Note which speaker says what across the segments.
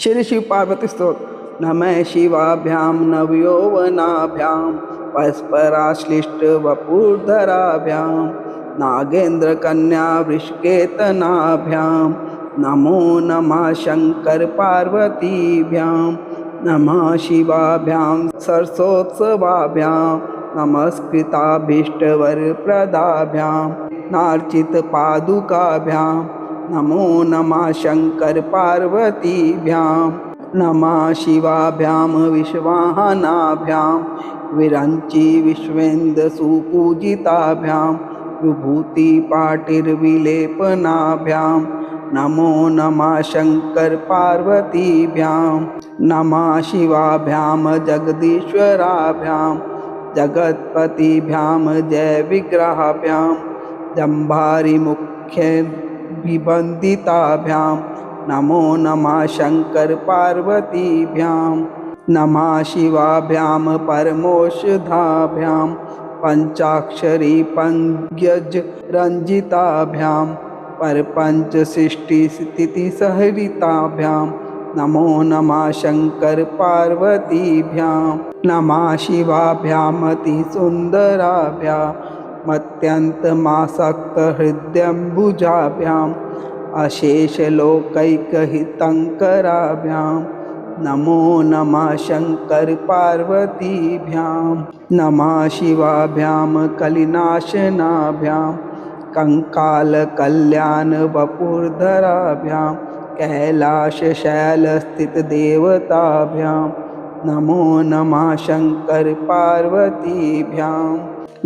Speaker 1: श्री शिव पार्वती स्तोत्र। नमः शिवाभ्यां नवयौवनाभ्यां परस्पराश्लिष्ट वपुर्धराभ्यां नागेन्द्रकन्या वृषकेतनाभ्यां, नमो नमः शङ्करपार्वतीभ्यां नमः शिवाभ्यां सरसोत्सवाभ्यां, नमस्कृताभीष्टवरप्रदाभ्यां, नार्चितपादुकाभ्यां नमो नमः शङ्करपार्वतीभ्यां नमः शिवाभ्यां, विश्वाहानाभ्यां, विरञ्चि विश्वेन्दसुपूजिताभ्यां विभूतिपाटिर्विलेपनाभ्यां, नमो नमः शङ्करपार्वतीभ्यां नमः शिवाभ्यां, जगदीश्वराभ्यां, जगत्पतिभ्यां, जयविग्रहाभ्यां, जम्भारिमुख्य विबन्दिताभ्यां नमो नमः शङ्करपार्वतीभ्यां नमः शिवाभ्यां परमोषधाभ्यां पञ्चाक्षरी पङ्क्यज रञ्जिताभ्यां परपञ्चसृष्टिस्थितिसहरिताभ्यां नमो नमः शङ्करपार्वतीभ्यां नमः शिवाभ्यामतिसुन्दराभ्यां मत्यन्तमासक्तहृदयम्बुजाभ्याम् अशेषलोकैकहितङ्कराभ्यां नमो नमः शङ्करपार्वतीभ्यां नमः शिवाभ्यां कलिनाशनाभ्यां कङ्कालकल्याणवपुर्धराभ्यां कैलासशैलस्थितदेवताभ्यां नमो नमः शङ्करपार्वतीभ्यां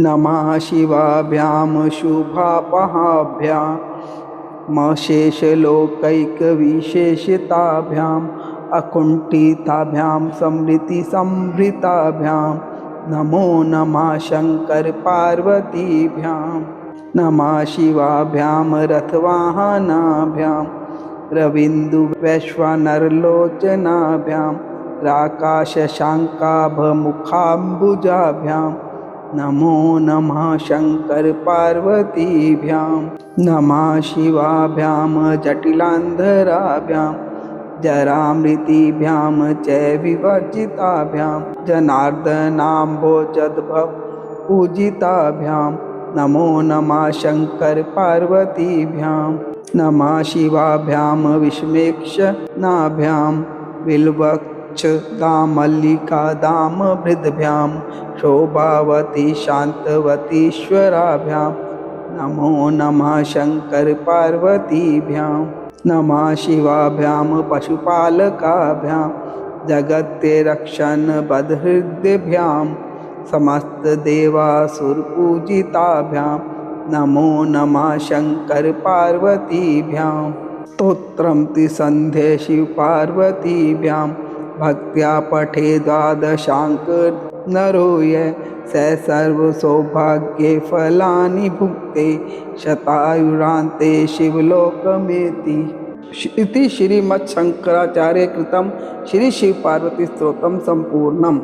Speaker 1: नमः शिवाभ्यां शुभापहाभ्यां मशेषलोकैकविशेषताभ्याम् अकुण्ठिताभ्यां समृतिसंभृताभ्यां नमो नमः शङ्करपार्वतीभ्यां नमः शिवाभ्यां रथवाहनाभ्यां रवीन्दुवैश्वानरलोचनाभ्यां राकाशशाङ्काभमुखाम्बुजाभ्यां नमो नमः शङ्करपार्वतीभ्यां, नमः शिवाभ्यां, जटिलान्धराभ्यां, जरामृतिभ्यां च विवर्जिताभ्यां जनार्दनाम्भोजद्भवपूजिताभ्यां नमो नमः शङ्करपार्वतीभ्यां, नमः शिवाभ्यां विष्मेक्षनाभ्यां बिल्वक्षदामल्लिकादामभृद्भ्यां शोभावती शान्तवतीश्वराभ्यां नमो नमः शङ्करपार्वतीभ्यां नमः शिवाभ्यां पशुपालकाभ्यां जगत्तेरक्षन्बद्धहृद्भ्यां समस्तदेवासुरपूजिताभ्यां नमो नमः शङ्करपार्वतीभ्यां स्तोत्रं त्रिसन्ध्ये शिवपार्वतीभ्यां भक्त्या पठे द्वादशाङ्क नरो स सर्वसौभाग्ये फलानि भुक्ते शतायुरान्ते शिवलोकमेति। इति श्रीमच्छङ्कराचार्यकृतं श्रीशिवपार्वतीस्तोत्रं सम्पूर्णम्।